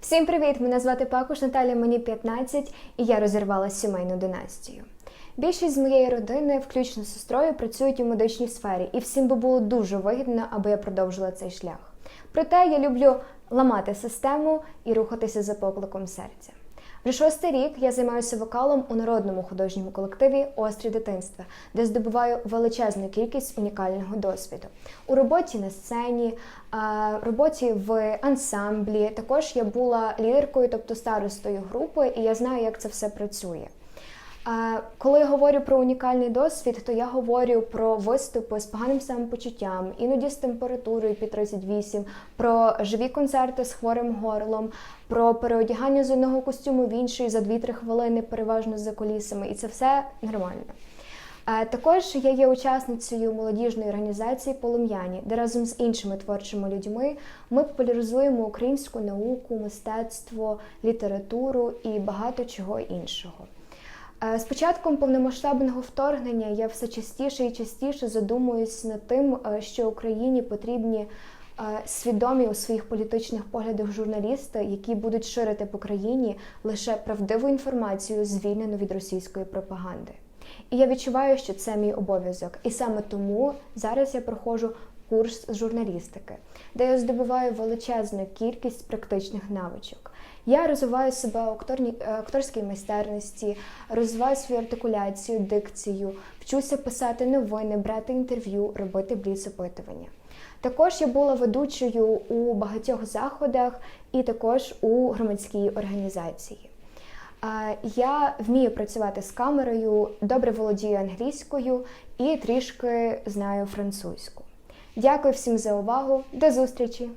Всім привіт! Мене звати Пакуш Наталя, мені 15, і я розірвала сімейну династію. Більшість з моєї родини, включно сестрою, працюють у медичній сфері, і всім би було дуже вигідно, аби я продовжила цей шлях. Проте я люблю ламати систему і рухатися за покликом серця. Вже шостий рік я займаюся вокалом у народному художньому колективі Острі дитинства, де здобуваю величезну кількість унікального досвіду. У роботі на сцені, роботі в ансамблі. Також я була лідеркою, тобто старостою групи, і я знаю, як це все працює. Коли я говорю про унікальний досвід, то я говорю про виступи з поганим самопочуттям, іноді з температурою під 38, про живі концерти з хворим горлом, про переодягання з одного костюму в інший за 2-3 хвилини, переважно за колісами, і це все нормально. Також я є учасницею молодіжної організації Полум'яні, де разом з іншими творчими людьми ми популяризуємо українську науку, мистецтво, літературу і багато чого іншого. Е, З початком повномасштабного вторгнення я все частіше і частіше задумуюсь над тим, е, що Україні потрібні е, свідомі у своїх політичних поглядах журналісти, які будуть ширити по країні лише правдиву інформацію, звільнену від російської пропаганди. І я відчуваю, що це мій обов'язок. І саме тому зараз я проходжу курс з журналістики, де я здобуваю величезну кількість практичних навичок. Я розвиваю себе у е, акторській майстерності, розвиваю свою артикуляцію, дикцію, вчуся писати новини, брати інтерв'ю, робити бліц-опитування. Також я була ведучою у багатьох заходах і також у громадській організації. Я вмію працювати з камерою, добре володію англійською і трішки знаю французьку. Дякую всім за увагу. До зустрічі!